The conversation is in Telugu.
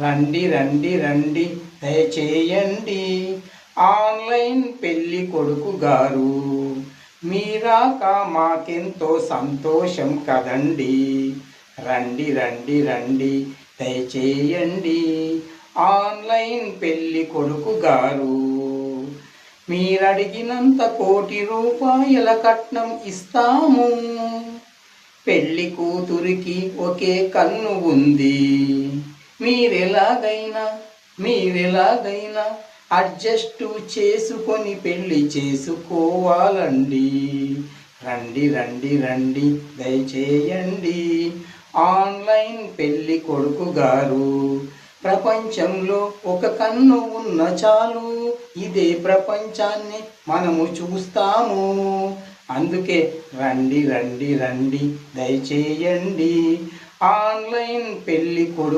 రండి రండి రండి దయచేయండి. ఆన్లైన్ పెళ్ళి కొడుకు గారు మీరాక మాకెంతో సంతోషం కదండి. రండి రండి రండి దయచేయండి. ఆన్లైన్ పెళ్ళి కొడుకు గారు మీరడిగినంత కోటి రూపాయల కట్నం ఇస్తాము. పెళ్ళి కూతురికి ఒకే కన్ను ఉంది ఎలాగైనా మీరెలాగైనా అడ్జస్ట్ చేసుకొని పెళ్ళి చేసుకోవాలండి. రండి రండి రండి దయచేయండి. ఆన్లైన్ పెళ్ళి కొడుకు గారు ప్రపంచంలో ఒక కన్ను ఉన్న చాలు. ఇదే ప్రపంచాన్ని మనము చూస్తాము. అందుకే రండి రండి రండి దయచేయండి. ఆన్లైన్ పెళ్ళి కొడుకు